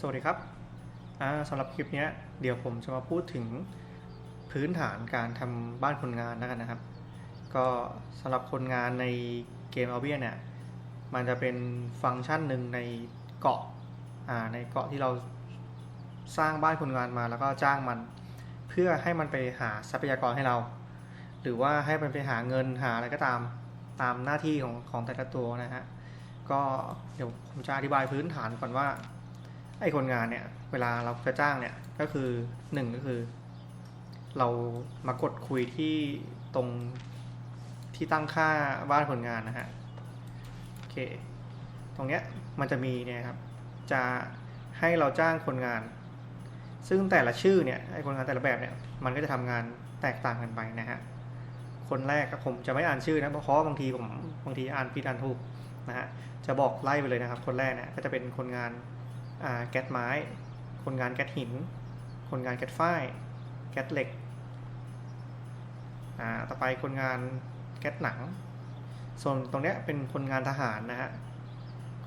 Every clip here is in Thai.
สวัสดีครับสำหรับคลิปนี้เดี๋ยวผมจะมาพูดถึงพื้นฐานการทำบ้านคนงานแล้วกันนะครับ ก็สำหรับคนงานในเกมเอาเบียเนี่ยมันจะเป็นฟังก์ชันหนึ่งในเกาะในเกาะที่เราสร้างบ้านคนงานมาแล้วก็จ้างมัน เพื่อให้มันไปหาทรัพยากรให้เรา หรือว่าให้มันไปหาเงินหาอะไรก็ตามตามหน้าที่ของของแต่ละตัวนะฮะก็เดี๋ยวผมจะอธิบายพื้นฐานก่อนว่า ไอ้คนงานเนี่ย เวลาเราจะจ้างเนี่ยก็คือหนึ่งก็คือ เรามากดคุยที่ตรงที่ตั้งค่าบ้านคนงานนะฮะโอเค ตรงเนี้ยมันจะมีเนี่ยครับ จะให้เราจ้างคนงาน ซึ่งแต่ละชื่อเนี่ยไอ้คนงานแต่ละแบบเนี่ยมันก็จะทำงานแตกต่างกันไปนะฮะคนแรกก็ผมจะไม่อ่านชื่อนะเพราะบางทีผมบางทีอ่านผิดอ่านถูกนะฮะจะบอกไล่ไปเลยนะครับ คนแรกเนี่ยก็จะเป็นคนงาน แก๊สไม้ คนงานแก๊สหิน คนงานแก๊สฝ้าย แก๊สเหล็ก อ่า ต่อไปคนงานแก๊สหนัง ส่วนตรงเนี้ยเป็นคนงานทหารนะฮะ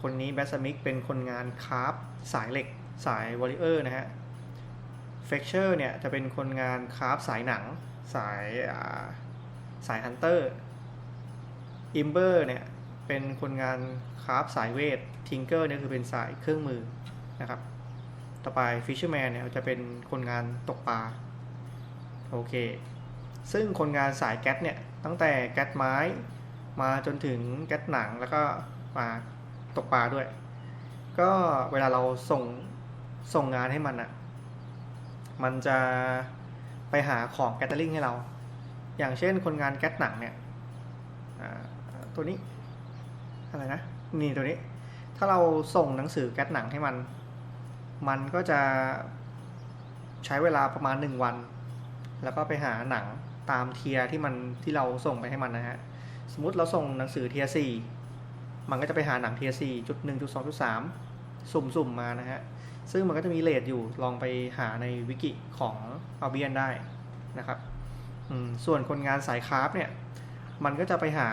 คนนี้แบสมิกเป็นคนงานคาราฟสายเหล็ก สายวอลเลเยอร์นะฮะ เฟกเชอร์เนี่ยจะเป็นคนงานคาราฟสายหนัง สายสายฮันเตอร์ อิมเบอร์เนี่ยเป็นคนงานคราฟสายเวท ทิงเกอร์เนี่ยคือเป็นสายเครื่องมือ นะครับ ต่อไปฟิชเชอร์แมนเนี่ยจะเป็นคนงานตกปลาโอเค ซึ่งคนงานสายแก๊สเนี่ยตั้งแต่แก๊สไม้มาจนถึงแก๊สหนังแล้วก็มาตกปลาด้วย ก็เวลาเราส่งส่งงานให้มันอะ่ะ มันจะไปหาของแกตเตอริงให้เรา อย่างเช่นคนงานแก๊สหนังเนี่ยตัวนี้อะไรนะ นี่ตัวนี้ ถ้าเราส่งหนังสือแก๊สหนังให้มัน มันก็จะใช้เวลาประมาณหนึ่งวัน แล้วก็ไปหาหนังตามเทียที่มันที่เราส่งไปให้มันนะฮะ สมมติเราส่งหนังสือเทียสี่มันก็จะไปหาหนังเทียสี่จุดหนึ่งจุดสองจุดสามสุ่มๆมานะฮะ ซึ่งมันก็จะมีเลทอยู่ลองไปหาในวิกิของเอาเบียนได้นะครับส่วนคนงานสายคราฟเนี่ย มันก็จะไปหา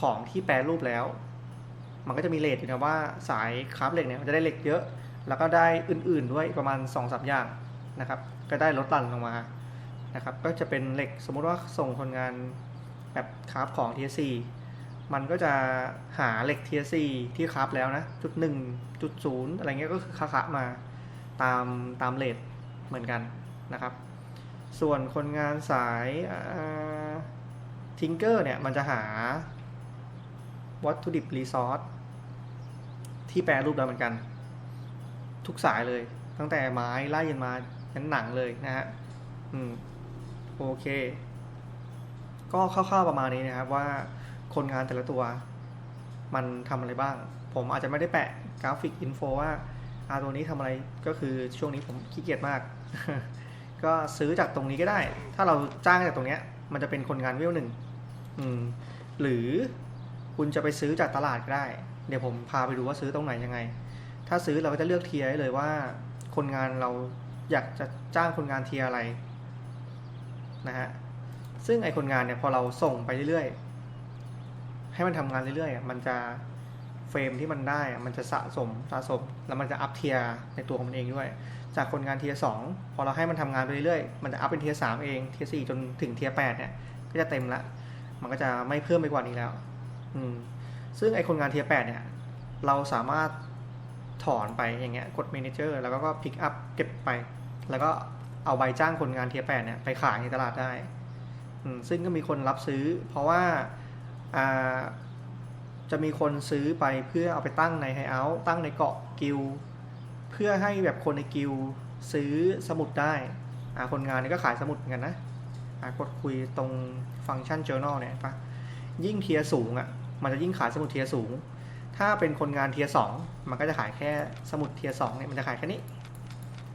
ของที่แปรรูปแล้ว มันก็จะมีเลทอยู่นะว่าสายคราฟเหล็กเนี่ยมันจะได้เหล็กเยอะ แล้วก็ได้อื่นๆด้วยประมาณ2อสอย่างนะครับ ก็ได้ลดหลั่นลงมานะครับ ก็จะเป็นเหล็กสมมุติว่าส่งคนงานแบบคราฟของ t ทีมันก็จะหาเหล็ก t ทีที่คราฟแล้วนะจุดหนึ่งจุดศูนย์อะไรเงี้ยก็คือค้ามาตามตามเลทเหมือนกันนะครับ ส่วนคนงานสายทิงเกอร์เนี่ย มันจะหาวัตถุดิบรีซอสที่แปรรูปแล้วเหมือนกัน ทุกสายเลย ตั้งแต่ไม้ไล่ยันมายันหนังเลยนะฮะอืมโอเค ก็คร่าวๆประมาณนี้นะครับ ว่าคนงานแต่ละตัว มันทำอะไรบ้าง ผมอาจจะไม่ได้แปะกราฟิกอินโฟว่าอาตัวนี้ทำอะไรก็คือช่วงนี้ผมขี้เกียจมาก ก็ซื้อจากตรงนี้ก็ได้ ถ้าเราจ้างจากตรงเนี้ย มันจะเป็นคนงานเวลหนึ่งอืม หรือคุณจะไปซื้อจากตลาดก็ได้ เดี๋ยวผมพาไปดูว่าซื้อตรงไหนยังไง ถ้าซื้อเราก็จะเลือกเทียร์ได้เลยว่า คนงานเราอยากจะจ้างคนงานเทียร์อะไรนะฮะซึ่งไอคนงานเนี่ยพอเราส่งไปเรื่อยๆ ให้มันทำงานเรื่อยๆ มันจะเฟรมที่มันได้มันจะสะสมสะสม แล้วมันจะอัพเทียในตัวของมันเองด้วย จากคนงานเทียสองพอเราให้มันทำงานไปเรื่อยๆ มันจะอัพเป็นเทียสามเองเทียสี่จนถึงเทียแปดเนี่ย ก็จะเต็มละ มันก็จะไม่เพิ่มไปกว่านี้แล้ว อืม ซึ่งไอคนงานเทียแปดเนี่ย เราสามารถ ถอนไปอย่างเงี้ยกด Manager แล้วก็ก็พิกอัพเก็บไป แล้วก็เอาใบจ้างคนงานเทียแปดเนี่ยไปขายในตลาดได้ ซึ่งก็มีคนรับซื้อ เพราะว่าจะมีคนซื้อไปเพื่อเอาไปตั้งในไฮเอาท์ตั้งในเกาะกิลเพื่อให้แบบคนในกิลซื้อสมุดได้อาคนงานนี่ก็ขายสมุดเหมือนกันนะอากดคุยตรงฟังก์ชัน journal เนี่ยปะยิ่งเทียสูงอะ มันจะยิ่งขายสมุดเทียสูง ถ้าเป็นคนงานเทียสองมันก็จะขายแค่สมุดเทียสองเนี่ยมันจะขายแค่นี้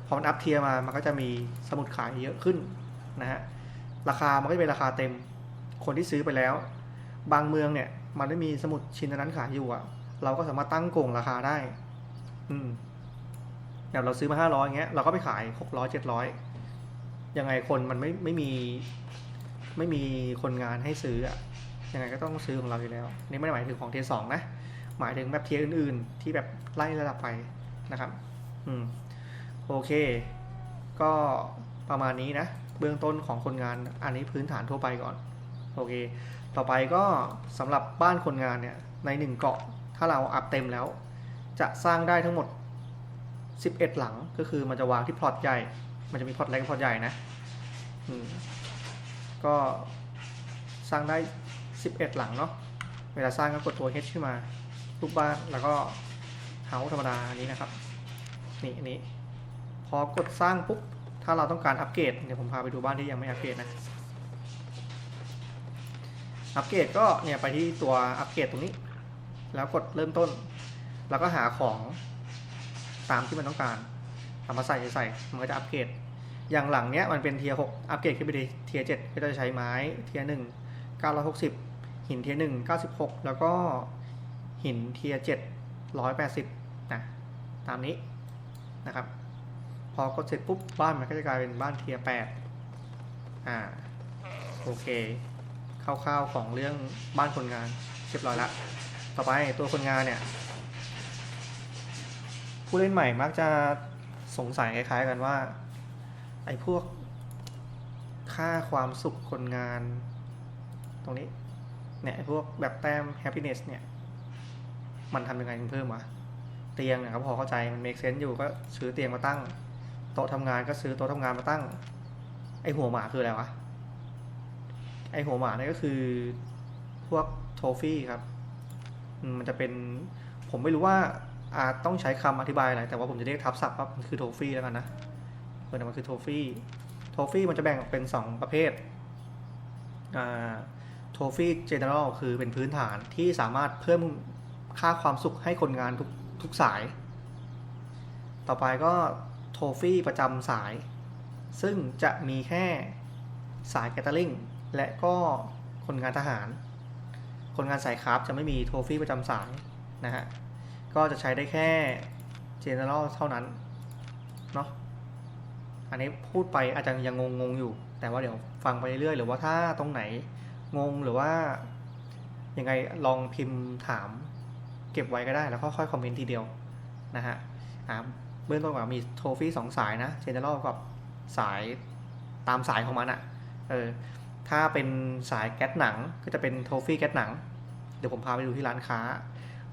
พอมันอัพเทียมา มันก็จะมีสมุดขายเยอะขึ้นนะฮะ ราคามันก็จะเป็นราคาเต็ม คนที่ซื้อไปแล้ว บางเมืองเนี่ย มันไม่มีสมุดชิ้นนั้นขายอยู่อะเราก็สามารถตั้งโกงราคาได้ อืมอย่างเราซื้อมาห้าร้อยเงี้ย เราก็ไปขายหกร้อยเจ็ดร้อยยังไงคนมันไม่ไม่มีไม่มีคนงานให้ซื้ออะยังไงก็ต้องซื้อของเราอยู่แล้ว นี่ไม่ได้หมายถึงของเทียสองนะ หมายถึงแบบเทียร์อื่น ๆ ที่แบบไล่ระดับไปนะครับ อืมโอเค ก็ประมาณนี้นะ เบื้องต้นของคนงานอันนี้พื้นฐานทั่วไปก่อน โอเค ต่อไปก็สำหรับบ้านคนงานเนี่ย ในหนึ่งเกาะ ถ้าเราอัพเต็มแล้ว จะสร้างได้ทั้งหมด 11 หลังก็คือมันจะวางที่พลอตใหญ่ มันจะมีพลอตเล็กพลอตใหญ่นะอืมก็สร้างได้ 11 หลังเนาะ เวลาสร้างก็กดตัว H ขึ้นมา รูปบ้านแล้วก็เฮาธรรมดาอันนี้นะครับ นี่อันนี้ พอกดสร้างปุ๊บ ถ้าเราต้องการอัปเกรดเดี๋ยวผมพาไปดูบ้านที่ยังไม่อัปเกรดนะ อัปเกรดก็เนี่ยไปที่ตัวอัปเกรดตรงนี้ แล้วกดเริ่มต้น แล้วก็หาของตามที่มันต้องการเอามาใส่ใส่มันก็จะอัปเกรด อย่างหลังเนี้ยมันเป็นเทียร์หกอัปเกรดขึ้นไปดีเทียร์เจ็ดก็จะใช้ไม้เทียร์หนึ่งเก้าร้อยหกสิบหินเทียร์หนึ่งเก้าสิบหกแล้วก็ หินเทียร์เจ็ดร้อยแปดสิบนะตามนี้นะครับ พอกดเสร็จปุ๊บบ้านมันก็จะกลายเป็นบ้านเทียร์แปดอ่าโอเคคร่าวๆของเรื่องบ้านคนงานเรียบร้อยละต่อไปตัวคนงานเนี่ย ผู้เล่นใหม่มักจะสงสัยคล้ายๆกันว่า ไอ้พวกค่าความสุขคนงาน ตรงนี้เนี่ยไอ้พวกแบบแต้ม happiness เนี่ย มันทำยังไงถึงเพิ่มวะเตียงเนี่ยก็พอเข้าใจมัน make sense อยู่ก็ซื้อเตียงมาตั้ง โต๊ะทำงานก็ซื้อโต๊ะทำงานมาตั้ง ไอหัวหมาคืออะไรวะไอหัวหมาเนี่ยก็คือพวกโทฟี่ครับ มันจะเป็นผมไม่รู้ว่าอาจต้องใช้คำอธิบายอะไร แต่ว่าผมจะเรียกทับศัพท์ว่ามันคือโทฟี่แล้วกันนะเออแต่มันคือโทฟี่โทฟี่มันจะแบ่งออกเป็น 2 ประเภทอ่าโทฟี่เจเนอรัลคือเป็นพื้นฐานที่สามารถเพิ่ม ค่าความสุขให้คนงานทุกทุกสาย ต่อไปก็โทฟี่ประจำสาย ซึ่งจะมีแค่สายแกตเตอร์ลิงและก็คนงานทหาร คนงานสายคราฟจะไม่มีโทฟี่ประจำสายนะฮะ ก็จะใช้ได้แค่ General เท่านั้น เนาะอันนี้พูดไปอาจจะยังงงงๆอยู่ แต่ว่าเดี๋ยวฟังไปเรื่อยๆ หรือว่าถ้าตรงไหนงงหรือว่ายังไงลองพิมพ์ถาม เก็บไว้ก็ได้แล้วก็ค่อยคอมเมนต์ทีเดียวนะฮะอ่าเบื้องต้นก่อนมีโทฟี่สองสายนะ General กับสายตามสายของมันอะ่ะเออถ้าเป็นสายแก๊สหนังก็จะเป็นโทฟี่แก๊สหนัง เดี๋ยวผมพาไปดูที่ร้านค้า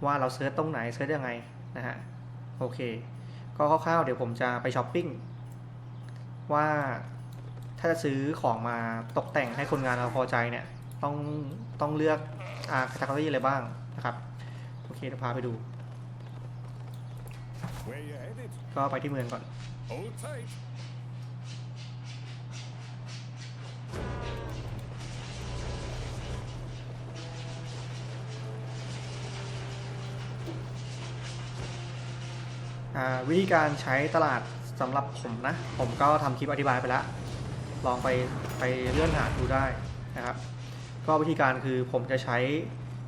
ว่าเราเซิร์ชตรงไหนเซิร์ชยังไงนะฮะโอเค ก็คร่าวๆเดี๋ยวผมจะไปช้อปปิ้งว่าถ้าจะซื้อของมาตกแต่งให้คนงานเราพอใจเนี่ย ต้องต้องเลือกอาคาตาล็ออะไรบ้างนะครับ เคเดี๋ยวพาไปดู Where you headed? ก็ไปที่เมืองก่อน Hold tight. อ่าวิธีการใช้ตลาดสำหรับผมนะ ผมก็ทำคลิปอธิบายไปแล้ว ลองไปไปเลื่อนหาดูได้นะครับ ก็วิธีการคือผมจะใช้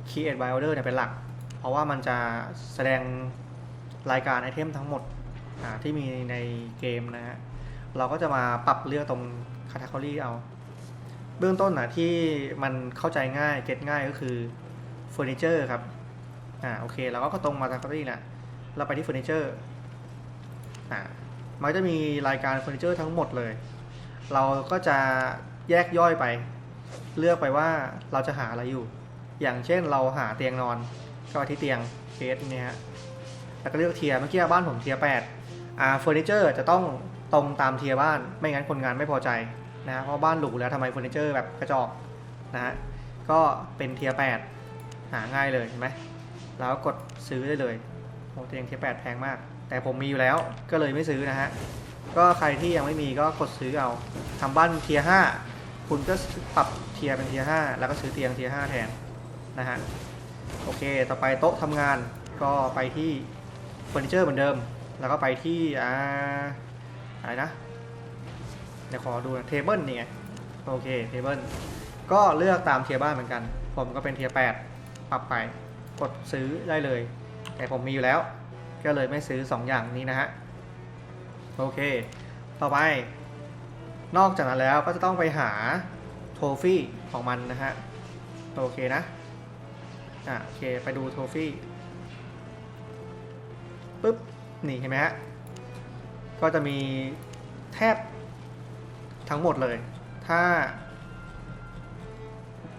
Create by Order เนี่ยเป็นหลัก เพราะว่ามันจะแสดงรายการไอเทมทั้งหมดที่มีในเกมนะฮะ เราก็จะมาปรับเลือกตรง Category เอา เบื้องต้นนะที่มันเข้าใจง่ายเก็ตง่ายก็คือเฟอร์นิเจอร์ครับ อ่าโอเคเราก็ตรงมา Category แหละเราไปที่เฟอร์นิเจอร์ อ่ามันจะมีรายการเฟอร์นิเจอร์ทั้งหมดเลย เราก็จะแยกย่อยไป เลือกไปว่าเราจะหาอะไรอยู่ อย่างเช่นเราหาเตียงนอน ก็ที่เตียงเคสเนี่ยฮะแล้วก็เลือกเทียเมื่อกี้บ้านผมเทียแปดอ่าเฟอร์นิเจอร์จะต้องตรงตามเทียบ้าน ไม่งั้นคนงานไม่พอใจนะฮะเพราะบ้านหรูแล้วทำไมเฟอร์นิเจอร์แบบกระจอกนะฮะก็เป็นเทียแปดหาง่ายเลยเห็นไหมแล้วกดซื้อได้เลยโอ้เตียงเทียแปดแพงมาก แต่ผมมีอยู่แล้วก็เลยไม่ซื้อนะฮะก็ใครที่ยังไม่มีก็กดซื้อเอาทำบ้านเทียห้าคุณก็ปรับเทียเป็นเทียห้าแล้วก็ซื้อเตียงเทียห้าแทนนะฮะ โอเค ต่อไปโต๊ะทำงานก็ไปที่เฟอร์นิเจอร์เหมือนเดิม แล้วก็ไปที่อ่าอะไรนะเดี๋ยวขอดูนะเทเบิลนี่ไงโอเคเทเบิลก็เลือกตามเทียบ้านเหมือนกัน ผมก็เป็นเทียแปดปรับไปกดซื้อได้เลย แต่ผมมีอยู่แล้ว ก็เลยไม่ซื้อ 2 อย่างนี้นะฮะโอเค ต่อไป นอกจากนั้นแล้วก็จะต้องไปหาโทฟี่ของมันนะฮะโอเคนะ อะโอเค ไปดูโทฟี่ปุ๊บ นี่เห็นไหมฮะ ก็จะมีแทบทั้งหมดเลย ถ้า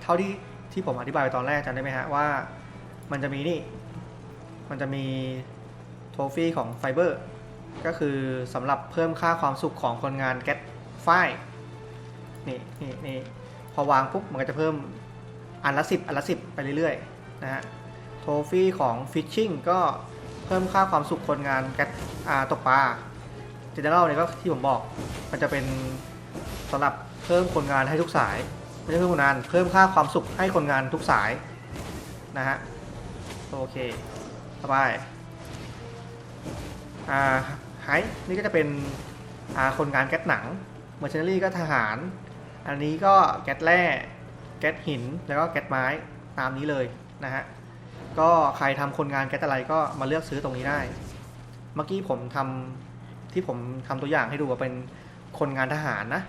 เท่าที่ที่ผมอธิบายไปตอนแรกจำได้ไหมฮะ ว่ามันจะมีนี่ มันจะมีโทฟี่ของไฟเบอร์ก็คือสำหรับเพิ่มค่าความสุขของคนงานแก๊สไฟนี่นี่นี่พอวางปุ๊บมันก็จะเพิ่มอันละสิบอันละสิบไปเรื่อยๆ นะฮะโทฟี่ของฟิชชิ่งก็เพิ่มค่าความสุขคนงานแก๊สตกปลาเจเนอเรลเนี่ยก็ที่ผมบอก มันจะเป็นสำหรับเพิ่มคนงานให้ทุกสายไม่ใช่เพิ่มคนงานเพิ่มค่าความสุขให้คนงานทุกสายนะฮะโอเคต่อไปอ่าไฮนี่ก็จะเป็นอ่าคนงานแก๊สหนังเมอร์เชนรีก็ทหาร อันนี้ก็แก๊สแร่แก๊สหินแล้วก็แก๊สไม้ตามนี้เลย นะฮะก็ใครทำคนงานแก๊สอะไรก็มาเลือกซื้อตรงนี้ได้ เมื่อกี้ผมทำที่ผมทำตัวอย่างให้ดูว่าเป็นคนงานทหารนะ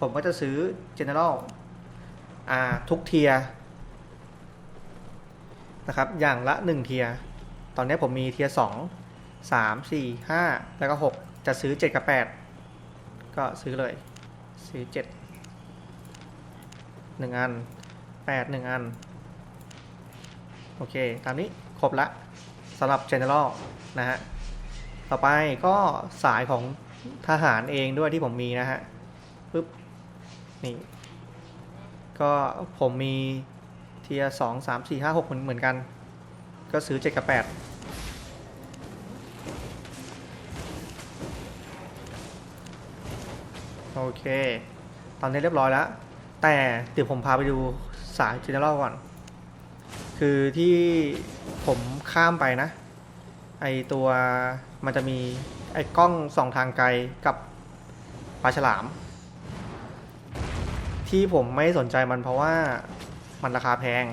ผมก็จะซื้อ general อ่าทุกเทียนะครับอย่างละ 1 เทีย ตอนนี้ผมมีเทียร์2 3 4 5แล้วก็ 6 จะซื้อ 7 กับ 8 ก็ซื้อเลย ซื้อ 7 1 อัน 8 1 อัน โอเค ตามนี้ครบละสำหรับ general นะฮะ ต่อไปก็สายของทหารเองด้วยที่ผมมีนะฮะปึ๊บ นี่ ก็ผมมีเทียสองสามสี่ห้าหกเหมือนเหมือนกัน ก็ซื้อเจ็ดกับแปดโอเค ตอนนี้เรียบร้อยแล้ว แต่เดี๋ยวผมพาไปดูสาย General ก่อน คือที่ผมข้ามไปนะ ไอตัวมันจะมีไอ้กล้องส่องทางไกลกับปลาฉลาม ที่ผมไม่สนใจมันเพราะว่ามันราคาแพง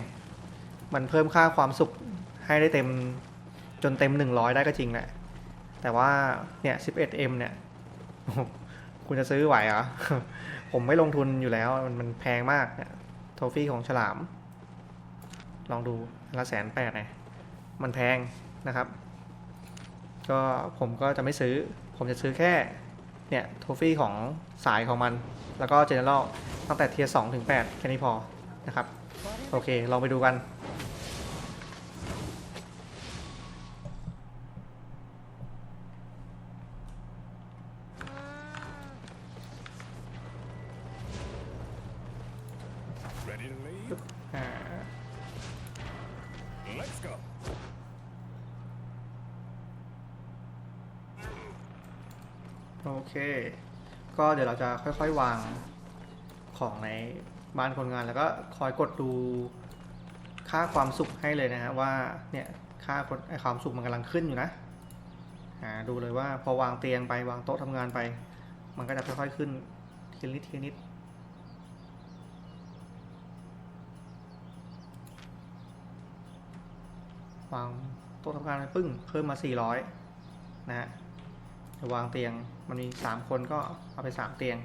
มันเพิ่มค่าความสุขให้ได้เต็มจนเต็ม 100 ได้ก็จริงแหละ แต่ว่าเนี่ย 11M เนี่ย คุณจะซื้อไหวเหรอ ผมไม่ลงทุนอยู่แล้ว มันแพงมากเนี่ย โทฟี่ของฉลาม ลองดูละแสนแปดไงมันแพงนะครับ ก็ผมก็จะไม่ซื้อ ผมจะซื้อแค่เนี่ยโทฟี่ของสายของมัน แล้วก็เจเนอเรลตั้งแต่เทียร์สองถึงแปดแค่นี้พอนะครับ โอเค ลองไปดูกัน โอเค ก็เดี๋ยวเราจะค่อยๆวางของในบ้านคนงานแล้วก็คอยกดดูค่าความสุขให้เลยนะฮะว่าเนี่ยค่าคนไอความสุขมันกำลังขึ้นอยู่นะอ่าดูเลยว่าพอวางเตียงไปวางโต๊ะทำงานไป มันก็จะค่อยๆขึ้นทีนิดทีนิดวางโต๊ะทำงานไปปึ้งเพิ่มมา 400 นะฮะ วางเตียงมันมี3คนก็เอาไป3เตียง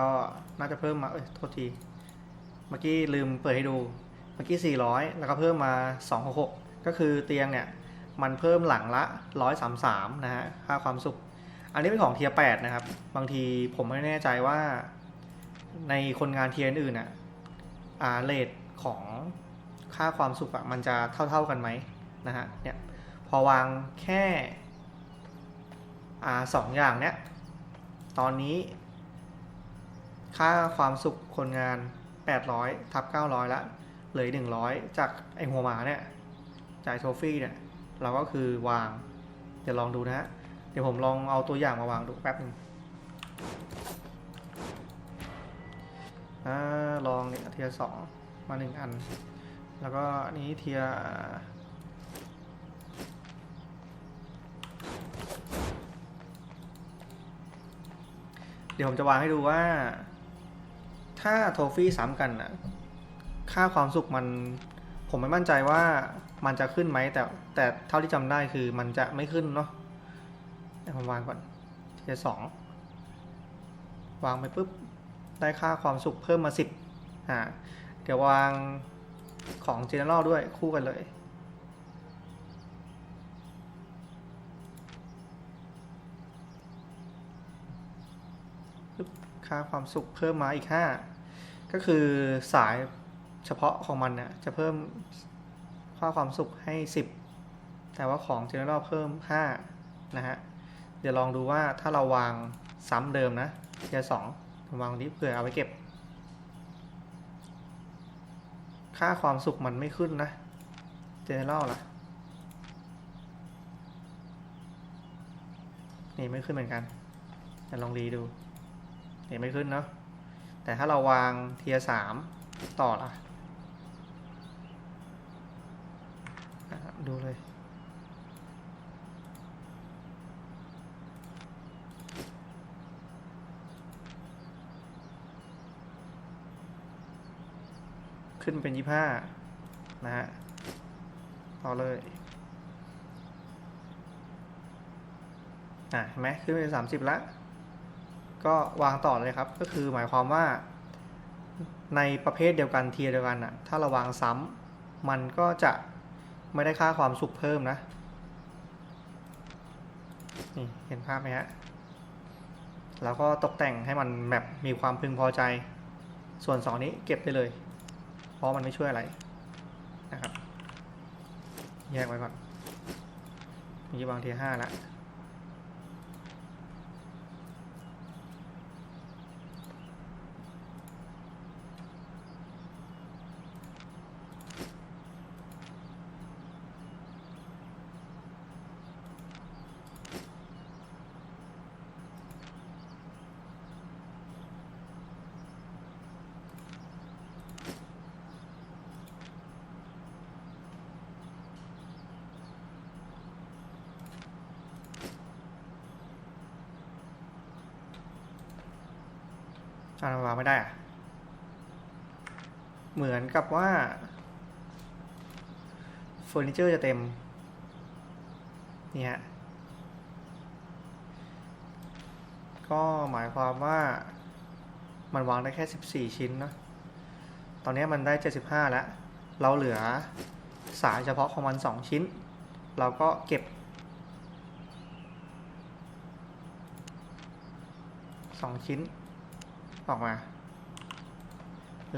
ก็น่าจะเพิ่มมาเอ้ยโทษที เมื่อกี้ลืมเปิดให้ดู เมื่อกี้ 400 แล้วก็เพิ่มมา 266 ก็คือเตียงเนี่ย มันเพิ่มหลังละ 133 นะฮะ ค่าความสุข อันนี้เป็นของเทียร์8นะครับ บางทีผมไม่แน่ใจว่าในคนงานเทียร์อื่นอะอ่าเลทของค่าความสุขอะมันจะเท่า ๆกันไหมนะฮะ เนี่ยพอวางแค่อ่าสองอย่างเนี้ย ตอนนี้ ค่าความสุขคนงาน 800ทับ900 ละเหลือ100 จากไอหัวหมาเนี่ยจ่ายโทฟี่เนี่ย เราก็คือวาง เดี๋ยวลองดูนะฮะ เดี๋ยวผมลองเอาตัวอย่างมาวางดูแป๊บหนึ่งอลองเนี่ยเทียสองมาหนึ่งอัน แล้วก็อันนี้เทียเดี๋ยวผมจะวางให้ดูว่า ถ้าโทฟี่ซ้ำกันนะค่าความสุขมัน ผมไม่มั่นใจว่า มันจะขึ้นไหมแต่แต่เท่าที่จำได้คือมันจะไม่ขึ้นเนาะเดี๋ยวผมวางก่อนเทียสองวางไปปุ๊บได้ค่าความสุขเพิ่มมาสิบอ่าเดี๋ยววางของ General ด้วยคู่กันเลยค่าความสุขเพิ่มมาอีก 5 ก็คือสายเฉพาะของมันเนี่ยจะเพิ่ม ค่าความสุขให้ 10 แต่ว่าของ General เพิ่ม 5 นะฮะ เดี๋ยวลองดูว่าถ้าเราวางซ้ำเดิมนะเทียร์สองผมวางตรงนี้เผื่อเอาไว้เก็บ ค่าความสุขมันไม่ขึ้นนะ General ล่ะนี่ไม่ขึ้นเหมือนกันเดี๋ยวลองรีดูเห็นไม่ขึ้นเนาะแต่ถ้าเราวางเทียสามต่อล่ะอะ ดูเลย ขึ้นเป็นยี่ห้านะฮะ ต่อเลยอะเห็นไหมขึ้นเป็นสามสิบแล้ว ก็วางต่อเลยครับ ก็คือหมายความว่า ในประเภทเดียวกันเทียเดียวกันอะถ้าเราวางซ้ำมันก็จะ ไม่ได้ค่าความสุขเพิ่มนะ นี่เห็นภาพไหมฮะ แล้วก็ตกแต่งให้มันแบบมีความพึงพอใจ ส่วนสองนี้เก็บได้เลย เพราะมันไม่ช่วยอะไรนะครับ แยกไว้ก่อนนี่วางเทียร์ห้าแล้ว อ่านวางไม่ได้อะเหมือนกับว่าเฟอร์นิเจอร์จะเต็มนี่ฮะก็หมายความว่ามันวางได้แค่ 14 ชิ้นเนอะตอนนี้มันได้ 75 แล้ว เราเหลือสายเฉพาะของมัน 2 ชิ้น เราก็เก็บ 2 ชิ้น ออกมา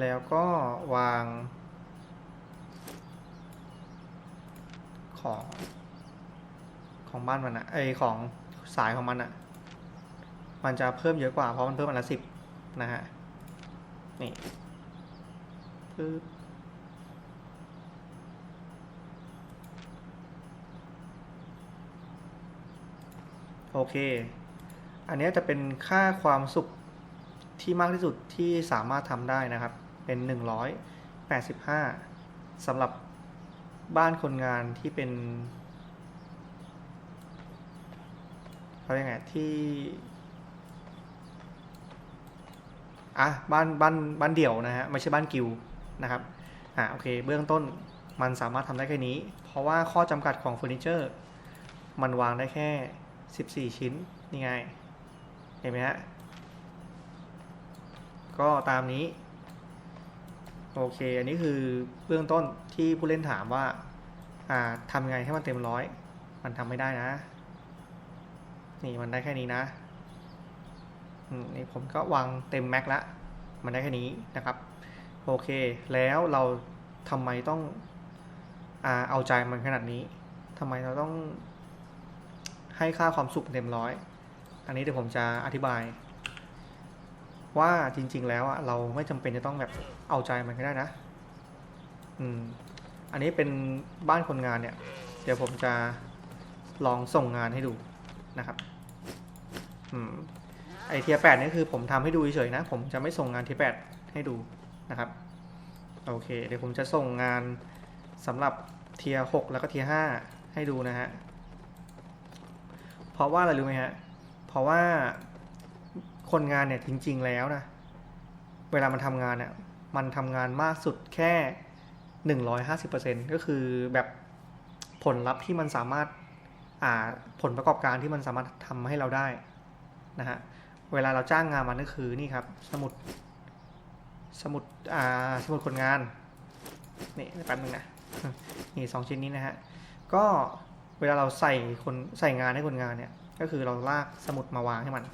แล้วก็วางของของบ้านมันอะไอของสายของมันอะมันจะเพิ่มเยอะกว่าเพราะมันเพิ่มอันละสิบนะฮะ นี่ปึ๊บโอเค อันนี้จะเป็นค่าความสุข ที่มากที่สุดที่สามารถทำได้นะครับ เป็น 185สำหรับบ้านคนงานที่เป็นเขาเรียกไงที่อะบ้านบ้านบ้านเดี่ยวนะฮะไม่ใช่บ้านกิวนะครับอะโอเค เบื้องต้นมันสามารถทำได้แค่นี้ เพราะว่าข้อจำกัดของเฟอร์นิเจอร์ มันวางได้แค่ 14 ชิ้น นี่ไง เห็นไหมฮะ ก็ตามนี้ โอเค อันนี้คือเบื้องต้นที่ผู้เล่นถามว่า อ่าทำไงให้มันเต็มร้อย มันทำไม่ได้นะ นี่มันได้แค่นี้นะนี่ผมก็วางเต็มแม็กแล้วมันได้แค่นี้นะครับ โอเค แล้วเราทำไมต้องอ่าเอาใจมันขนาดนี้ทำไมเราต้องให้ค่าความสุขเต็มร้อย อันนี้เดี๋ยวผมจะอธิบาย ว่าจริง ๆ แล้วอะเราไม่จำเป็นจะต้องแบบเอาใจมันก็ได้นะ อืม อันนี้เป็นบ้านคนงานเนี่ย เดี๋ยวผมจะลองส่งงานให้ดูนะครับ อืม ไอเทียแปดนี่คือผมทำให้ดูเฉยๆนะ ผมจะไม่ส่งงานเทียแปดให้ดูนะครับ โอเค เดี๋ยวผมจะส่งงานสำหรับเทียหกแล้วก็เทียห้าให้ดูนะฮะ เพราะว่าอะไรรู้ไหมฮะ เพราะว่า คนงานเนี่ยจริง ๆ แล้วนะ เวลามันทำงานเนี่ยมันทำงานมากสุดแค่หนึ่งร้อยห้าสิบเปอร์เซ็นก็คือแบบผลลัพธ์ที่มันสามารถอ่าผลประกอบการที่มันสามารถทำให้เราได้นะฮะเวลาเราจ้างงานมันก็คือนี่ครับ สมุด สมุดอ่าสมุดคนงานนี่แป๊บนึงนะนี่สองชิ้นนี้นะฮะก็เวลาเราใส่คนใส่งานให้คนงานเนี่ย ก็คือเราลากสมุดมาวางให้มัน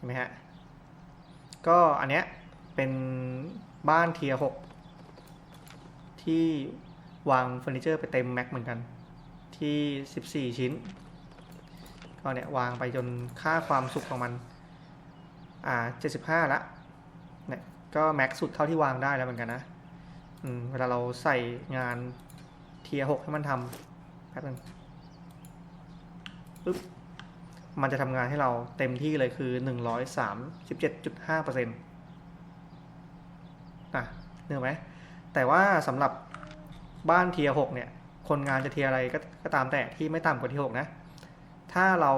ห็นไหมฮะ ก็อันเนี้ยเป็นบ้านเทียหกที่วางเฟอร์นิเจอร์ไปเต็มแม็กเหมือนกัน ที่ 14 ชิ้น ก็เนี่ยวางไปจนค่าความสุขของมัน อ่า 75 ละ เนี่ยก็แม็กสุดเท่าที่วางได้แล้วเหมือนกันนะ อืม เวลาเราใส่งานเทียหกให้มันทำแป๊บนึงปึ๊บ มันจะทำงานให้เราเต็มที่เลยคือ137.5%อะเนื้อไหมแต่ว่าสำหรับบ้านเทียหกเนี่ย คนงานจะเทียอะไรก็ก็ตามแต่ที่ไม่ต่ำกว่าเทียหกนะ ถ้าเรา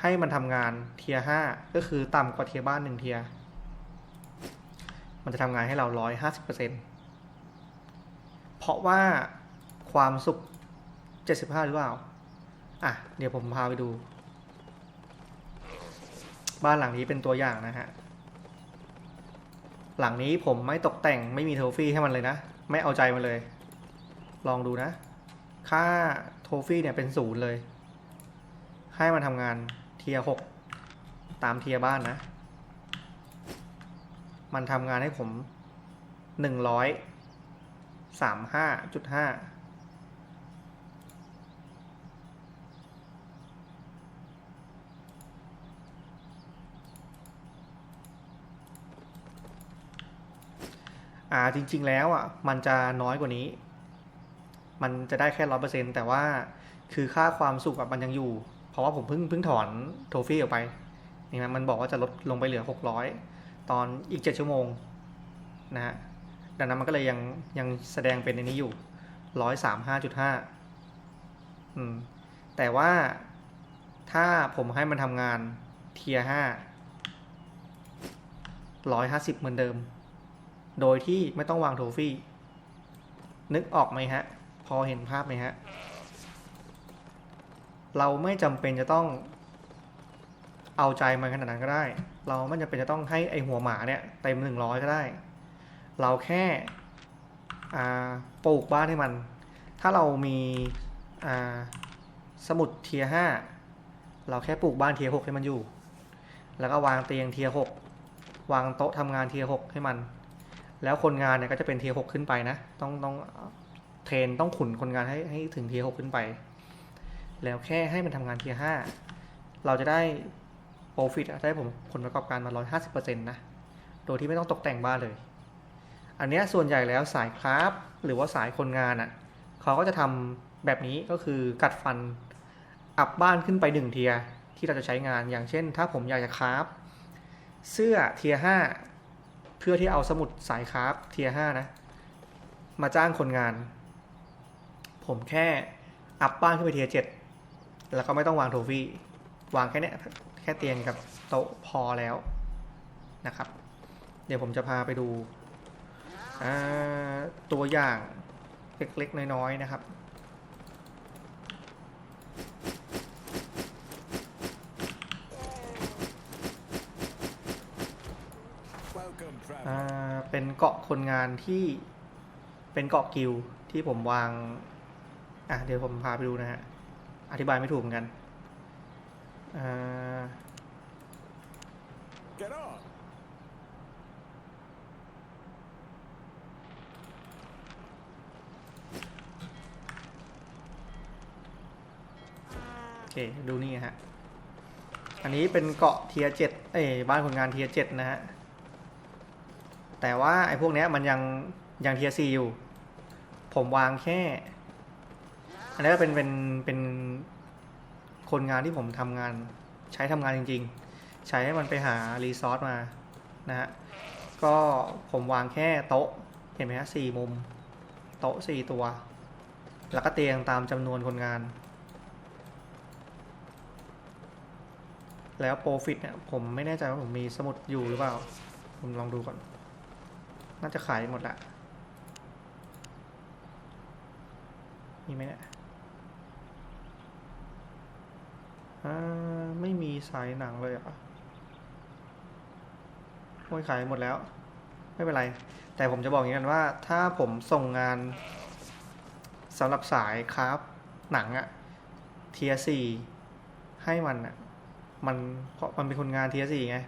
ให้มันทำงานเทียห้าก็คือต่ำกว่าเทียบ้านหนึ่งเทีย มันจะทำงานให้เราร้อยห้าสิบเปอร์เซ็นต์เพราะว่าความสุขเจ็ดสิบห้าหรือเปล่า อะ เดี๋ยวผมพาไปดู บ้านหลังนี้เป็นตัวอย่างนะฮะ หลังนี้ผมไม่ตกแต่งไม่มีโทฟี่ให้มันเลยนะ ไม่เอาใจมันเลย ลองดูนะ ค่าโทฟี่เนี่ยเป็นศูนย์เลย ให้มันทำงานเทียหกตามเทียบ้านนะ มันทำงานให้ผมหนึ่งร้อยสามห้าจุดห้า อ่าจริง ๆ แล้วอะมันจะน้อยกว่านี้ มันจะได้แค่ร้อยเปอร์เซ็นแต่ว่าคือค่าความสุขอะมันยังอยู่ เพราะว่าผมเพิ่งเพิ่งถอนโทฟี่ออกไปนี่นะมันบอกว่าจะลดลงไปเหลือหกร้อยตอนอีกเจ็ดชั่วโมงนะฮะดังนั้นมันก็เลยยังยังแสดงเป็นในนี้อยู่ร้อยสามห้าจุดห้าอืมแต่ว่าถ้าผมให้มันทำงานเทียห้าร้อยห้าสิบเหมือนเดิม โดยที่ไม่ต้องวางโทฟี่ นึกออกไหมฮะ พอเห็นภาพไหมฮะ เราไม่จำเป็นจะต้องเอาใจมันขนาดนั้นก็ได้ เราไม่จำเป็นจะต้องให้ไอหัวหมาเนี่ยเต็มหนึ่งร้อยก็ได้ เราแค่ปลูกบ้านให้มัน ถ้าเรามีสมุดเทียห้าเราแค่ปลูกบ้านเทียหกให้มันอยู่ แล้วก็วางเตียงเทียหกวางโต๊ะทำงานเทียหกให้มัน แล้วคนงานเนี่ยก็จะเป็นเทียหกขึ้นไปนะ ต้องต้องเทรนต้องขุนคนงานให้ให้ถึงเทียหกขึ้นไป แล้วแค่ให้มันทำงานเทียห้าเราจะได้โปรฟิตได้ผมผลประกอบการมา150%นะ โดยที่ไม่ต้องตกแต่งบ้านเลย อันเนี้ยส่วนใหญ่แล้วสายคราฟหรือว่าสายคนงานอะ่ะเขาก็จะทำแบบนี้ก็คือกัดฟันอัพบ้านขึ้นไปหนึ่งเทียที่เราจะใช้งานอย่างเช่น ถ้าผมอยากจะคราฟเสื้อเทียห้า พื่อที่เอาสมุดสายคราฟเทียห้านะ มาจ้างคนงาน ผมแค่อัพบ้านขึ้นไปเทียเจ็ดแล้วก็ไม่ต้องวางโทฟี่ วางแค่เนี้ยแค่เตียงกับโต๊ะพอแล้วนะครับ เดี๋ยวผมจะพาไปดูตัวอย่างเล็กๆน้อยๆนะครับ Welcome, อ่า traveler. เป็นเกาะคนงานที่เป็นเกาะกิลด์ที่ผมวาง อะเดี๋ยวผมพาไปดูนะฮะ อธิบายไม่ถูกเหมือนกันอ่า Get on. โอเค ดูนี่ฮะ อันนี้เป็นเกาะเทียเจ็ดเอ้ยบ้านคนงานเทียเจ็ดนะฮะ แต่ว่าไอ้พวกเนี้ยมันยังยังเทียซีอยู่ ผมวางแค่ อันนี้ก็เป็นเป็นเป็นคนงานที่ผมทำงานใช้ทำงานจริง ๆ ใช้ให้มันไปหารีซอสมานะฮะก็ผมวางแค่โต๊ะเห็นไหมฮะสี่มุม โต๊ะสี่ตัว แล้วก็เตียงตามจำนวนคนงาน แล้วโปรฟิตเนี่ยผมไม่แน่ใจว่าผมมีสมุดอยู่หรือเปล่า ผมลองดูก่อน น่าจะขายหมดละมีไหมเนี่ยไม่มีสายหนังเลยอะโอ้ยขายหมดแล้ว ไม่เป็นไร แต่ผมจะบอกอย่างนี้กันว่า ถ้าผมส่งงานสำหรับสายคราฟหนังอะเทียสี่ให้มันอะมันเพราะมันเป็นคนงานเทียสี่ไง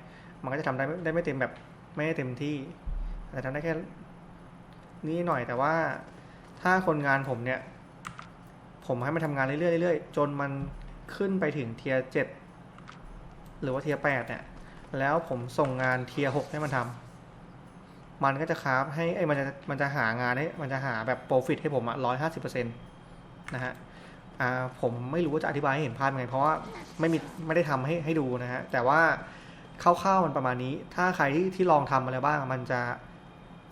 มันก็จะทำได้ไม่ได้ไม่เต็มแบบไม่ได้เต็มที่ แต่ทำได้แค่นี้หน่อยแต่ว่าถ้าคนงานผมเนี่ย ผมให้มันทำงานเรื่อยๆจนมันขึ้นไปถึงเทียเจ็ดหรือว่าเทียแปดเนี่ย แล้วผมส่งงานเทียหกให้มันทำมันก็จะคราฟให้ไอ้มันจะมันจะหางานให้มันจะหาแบบโปรฟิตให้ผมอะร้อยห้าสิบเปอร์เซ็นต์นะฮะอ่าผมไม่รู้ว่าจะอธิบายให้เห็นภาพยังไง เพราะว่าไม่มีไม่ได้ทำให้ให้ดูนะฮะแต่ว่าคร่าวๆมันประมาณนี้ ถ้าใครที่ที่ลองทำอะไรบ้างมันจะ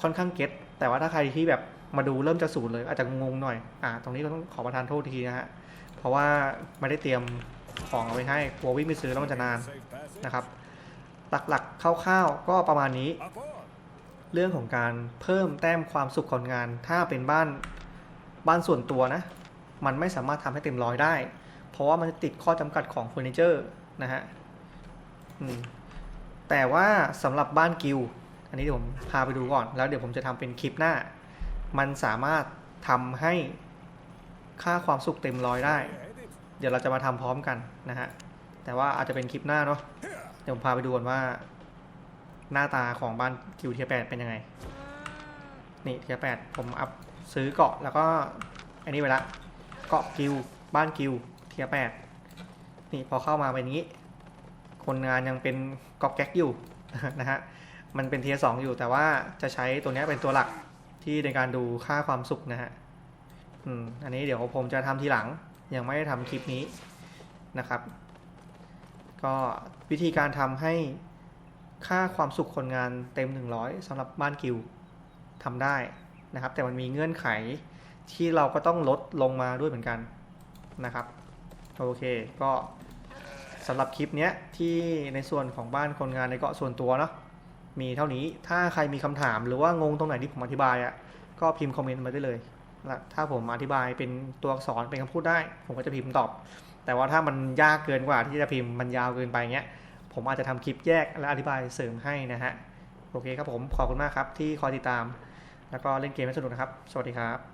ค่อนข้างเก็ตแต่ว่าถ้าใครที่แบบมาดูเริ่มจากศูนเลย อาจจะงงหน่อย อ่า ตรงนี้ก็ต้องขอประทานโทษทีนะฮะ เพราะว่าไม่ได้เตรียมของเอาไว้ให้กลัววิ่งไปซื้อแล้วมันจะนานนะครับ หลักๆคร่าวๆก็ประมาณนี้ เรื่องของการเพิ่มแต้มความสุขของงาน ถ้าเป็นบ้านบ้านส่วนตัวนะ มันไม่สามารถทำให้เต็มร้อยได้ เพราะว่ามันจะติดข้อจำกัดของเฟอร์นิเจอร์นะฮะแต่ว่าสำหรับบ้านกิล อันนี้เดี๋ยวผมพาไปดูก่อน แล้วเดี๋ยวผมจะทำเป็นคลิปหน้า มันสามารถทำให้ค่าความสุขเต็มร้อยได้ เดี๋ยวเราจะมาทำพร้อมกันนะฮะ แต่ว่าอาจจะเป็นคลิปหน้าเนาะ เดี๋ยวผมพาไปดูกันว่า หน้าตาของบ้านกิวเทียแปดเป็นยังไง นี่เทียแปดผมอัพซื้อเกาะแล้วก็อันนี้ไปละ เกาะกิวบ้านกิวเทียแปดนี่พอเข้ามาเป็นอย่างนี้ คนงานยังเป็นกอกแก๊กอยู่นะฮะ มันเป็นเทียสองอยู่แต่ว่าจะใช้ตัวนี้เป็นตัวหลักที่ในการดูค่าความสุขนะฮะอืมอันนี้เดี๋ยวผมจะทำทีหลัง ยังไม่ได้ทำคลิปนี้นะครับ ก็วิธีการทำให้ค่าความสุขคนงานเต็ม 100สำหรับบ้านกิวทำได้นะครับ แต่มันมีเงื่อนไขที่เราก็ต้องลดลงมาด้วยเหมือนกันนะครับโอเคก็สำหรับคลิปเนี้ยที่ในส่วนของบ้านคนงานในเกาะส่วนตัวเนาะ มีเท่านี้ ถ้าใครมีคำถามหรือว่างงตรงไหนที่ผมอธิบายอะ่ะ ก็พิมพ์คอมเมนต์มาได้เลยละถ้าผมอธิบายเป็นตัวอักษรเป็นคำพูดได้ ผมก็จะพิมพ์ตอบ แต่ว่าถ้ามันยากเกินกว่าที่จะพิมพ์มันยาวเกินไปเงี้ย ผมอาจจะทำคลิปแยกและอธิบายเสริมให้นะฮะ โอเคครับผม ขอบคุณมากครับที่คอยติดตาม แล้วก็เล่นเกมให้สนุกนะครับ สวัสดีครับ